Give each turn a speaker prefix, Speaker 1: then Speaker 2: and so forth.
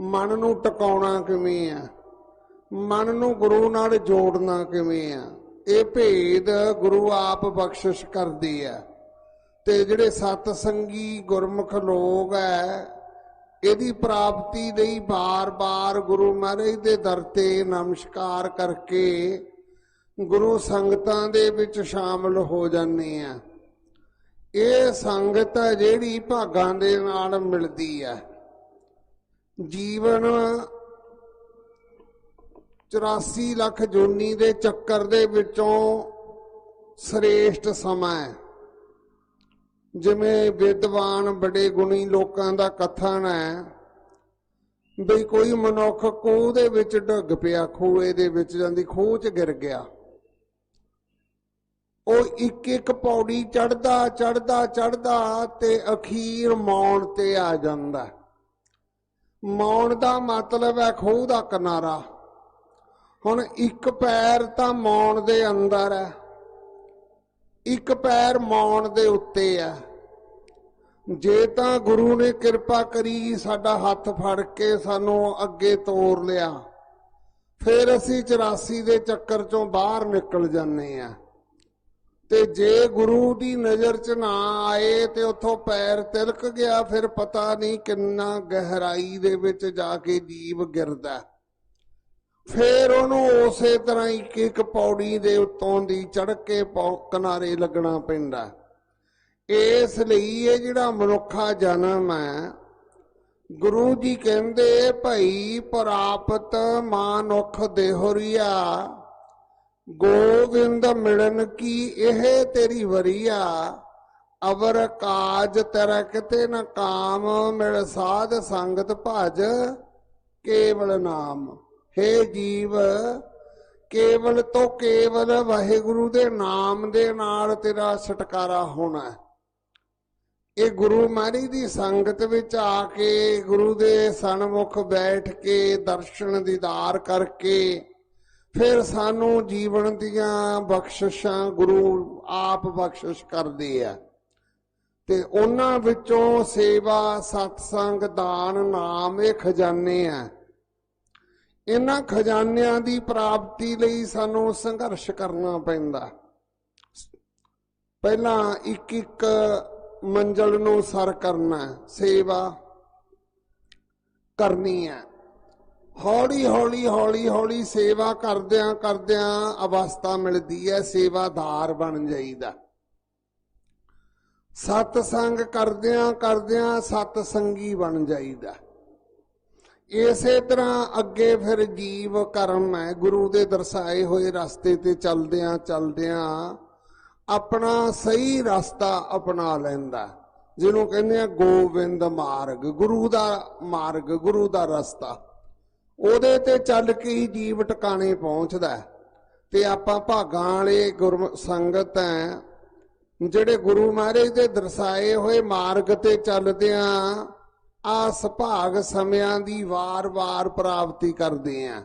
Speaker 1: ਮਨ ਨੂੰ ਟਿਕਾਉਣਾ ਕਿਵੇਂ ਆ? ਮਨ ਨੂੰ ਗੁਰੂ ਨਾਲ ਜੋੜਨਾ ਕਿਵੇਂ ਆ? ਇਹ ਭੇਦ ਗੁਰੂ ਆਪ ਬਖਸ਼ਿਸ਼ ਕਰਦੀ ਆ। ਤੇ ਜਿਹੜੇ ਸਤ ਸੰਗੀ ਗੁਰਮੁਖ ਲੋਕ ਐ, ਇਹਦੀ ਪ੍ਰਾਪਤੀ ਲਈ ਬਾਰ-ਬਾਰ ਗੁਰੂ ਮਹਾਰਾਜ ਦੇ ਦਰ ਤੇ ਨਮਸਕਾਰ ਕਰਕੇ ਗੁਰੂ ਸੰਗਤਾਂ ਦੇ ਵਿੱਚ ਸ਼ਾਮਲ ਹੋ ਜਾਂਦੇ ਆ। ਇਹ ਸੰਗਤ ਜਿਹੜੀ ਭਾਗਾਂ ਦੇ ਨਾਲ ਮਿਲਦੀ ਹੈ ਜੀਵਨ 84 ਲੱਖ ਜੂਨੀ ਦੇ ਚੱਕਰ ਦੇ ਵਿੱਚੋਂ ਸ੍ਰੇਸ਼ਟ ਸਮਾਂ ਹੈ। ਜਿਵੇਂ ਵਿਦਵਾਨ ਬੜੇ ਗੁਣੀ ਲੋਕਾਂ ਦਾ ਕਥਨ ਹੈ ਬਈ ਕੋਈ ਮਨੁੱਖ ਖੂਹ ਦੇ ਵਿੱਚ ਡੁੱਗ ਪਿਆ ਖੂਏ ਦੇ ਵਿੱਚ ਜਾਂਦੀ ਖੂਹ 'ਚ ਗਿਰ ਗਿਆ। ਉਹ ਇੱਕ ਇੱਕ ਪੌੜੀ ਚੜਦਾ ਚੜਦਾ ਚੜਦਾ ਤੇ ਅਖੀਰ ਮੌਣ ਤੇ ਆ ਜਾਂਦਾ। ਮੌਣ ਦਾ ਮਤਲਬ ਹੈ ਖੂਹ ਦਾ ਕਿਨਾਰਾ। ਹੁਣ ਇੱਕ ਪੈਰ ਤਾਂ ਮੌਣ ਦੇ ਅੰਦਰ ਹੈ। ਇੱਕ ਪੈਰ ਮੌਣ ਦੇ ਉੱਤੇ ਹੈ। ਜੇ ਤਾਂ ਗੁਰੂ ਨੇ ਕਿਰਪਾ ਕਰੀ ਸਾਡਾ ਹੱਥ ਫੜ ਕੇ ਸਾਨੂੰ ਅੱਗੇ ਤੋਰ ਲਿਆ, ਫਿਰ ਅਸੀਂ 84 ਦੇ ਚੱਕਰ ਚੋਂ ਬਾਹਰ ਨਿਕਲ ਜਾਂਦੇ ਆ ਤੇ ਜੇ ਗੁਰੂ ਦੀ ਨਜ਼ਰ 'ਚ ਨਾ ਆਏ ਤੇ ਉੱਥੋਂ ਪੈਰ ਤਿਲਕ ਗਿਆ, ਫਿਰ ਪਤਾ ਨਹੀਂ ਕਿੰਨਾ ਗਹਿਰਾਈ ਦੇ ਵਿੱਚ ਜਾ ਕੇ ਜੀਵ ਗਿਰਦਾ ਫਿਰ ਉਹਨੂੰ ਉਸੇ ਤਰ੍ਹਾਂ ਇੱਕ ਇੱਕ ਪੌੜੀ ਦੇ ਉੱਤੋਂ ਦੀ ਚੜ ਕੇ ਕਿਨਾਰੇ ਲੱਗਣਾ ਪੈਂਦਾ ਇਸ ਲਈ ਇਹ ਜਿਹੜਾ ਮਨੁੱਖਾ ਜਨਮ ਹੈ, ਗੁਰੂ ਜੀ ਕਹਿੰਦੇ, ਭਈ ਪ੍ਰਾਪਤ ਮਾਨੁਖ ਦੇਹੁਰੀਆ ਗੋਵਿੰਦ ਮਿਲਨ ਕੀ ਇਹ ਤੇਰੀ ਵਰੀਆ ਅਵਰ ਕਾਜ ਤੇਰਾ ਕਿਤੇ ਨ ਕਾਮ, ਮਿਲ ਸਾਧ ਸੰਗਤ ਭਜ ਕੇਵਲ ਨਾਮ। हे ਜੀਵ, ਕੇਵਲ ਤੋਂ ਕੇਵਲ ਵਾਹਿਗੁਰੂ ਦੇ ਨਾਮ ਦੇ ਨਾਲ ਤੇਰਾ ਛਟਕਾਰਾ ਹੋਣਾ ਹੈ। ਇਹ ਗੁਰੂ ਮਾਰੀ ਦੀ ਸੰਗਤ ਵਿੱਚ ਆ ਕੇ ਗੁਰੂ ਦੇ ਸਨਮੁਖ ਬੈਠ ਕੇ ਦਰਸ਼ਨ ਦੀਦਾਰ ਕਰਕੇ ਫਿਰ ਸਾਨੂੰ ਜੀਵਨ ਦੀਆਂ ਬਖਸ਼ਿਸ਼ਾਂ ਗੁਰੂ ਆਪ ਬਖਸ਼ਿਸ਼ ਕਰਦੇ ਆ। ਤੇ ਉਹਨਾਂ ਵਿੱਚੋਂ ਸੇਵਾ, ਸਤਸੰਗ, ਦਾਨ, ਨਾਮ ਇਹ ਖਜ਼ਾਨੇ ਆ। ਇਹਨਾਂ ਖਜ਼ਾਨਿਆਂ ਦੀ ਪ੍ਰਾਪਤੀ ਲਈ ਸਾਨੂੰ ਸੰਘਰਸ਼ ਕਰਨਾ ਪੈਂਦਾ। ਪਹਿਲਾਂ ਇੱਕ ਇੱਕ ਮੰਜ਼ਲ ਨੂੰ ਸਰ ਕਰਨਾ, ਸੇਵਾ ਕਰਨੀ ਹੈ ਹੌਲੀ ਹੌਲੀ ਹੌਲੀ ਹੌਲੀ ਸੇਵਾ ਕਰਦਿਆਂ ਕਰਦਿਆਂ ਅਵਸਥਾ ਮਿਲਦੀ ਹੈ, ਸੇਵਾਦਾਰ ਬਣ ਜਾਈਦਾ। ਸਤ ਸੰਗ ਕਰਦਿਆਂ ਕਰਦਿਆਂ ਸਤ ਸੰਗੀ ਬਣ ਜਾਈਦਾ। ਇਸੇ ਤਰ੍ਹਾਂ ਅੱਗੇ ਫਿਰ ਜੀਵ ਕਰਮ ਹੈ, ਗੁਰੂ ਦੇ ਦਰਸਾਏ ਹੋਏ ਰਸਤੇ ਤੇ ਚੱਲਦਿਆਂ ਚੱਲਦਿਆਂ ਆਪਣਾ ਸਹੀ ਰਸਤਾ ਅਪਣਾ ਲੈਂਦਾ। ਜਿਹਨੂੰ ਕਹਿੰਦੇ ਆ ਗੋਬਿੰਦ ਮਾਰਗ, ਗੁਰੂ ਦਾ ਮਾਰਗ, ਗੁਰੂ ਦਾ ਰਸਤਾ। ਉਹਦੇ ਤੇ ਚੱਲ ਕੇ ਹੀ ਜੀਵ ਟਿਕਾਣੇ ਪਹੁੰਚਦਾ ਤੇ ਆਪਾਂ ਭਾਗਾਂ ਵਾਲੇ ਗੁਰ ਸੰਗਤ ਹੈ, ਜਿਹੜੇ ਗੁਰੂ ਮਹਾਰਾਜ ਦੇ ਦਰਸਾਏ ਹੋਏ ਮਾਰਗ ਤੇ ਚੱਲਦਿਆਂ ਆ ਸੁਭਾਗ ਸਮਿਆਂ ਦੀ ਵਾਰ-ਵਾਰ ਪ੍ਰਾਪਤੀ ਕਰਦੇ ਆਂ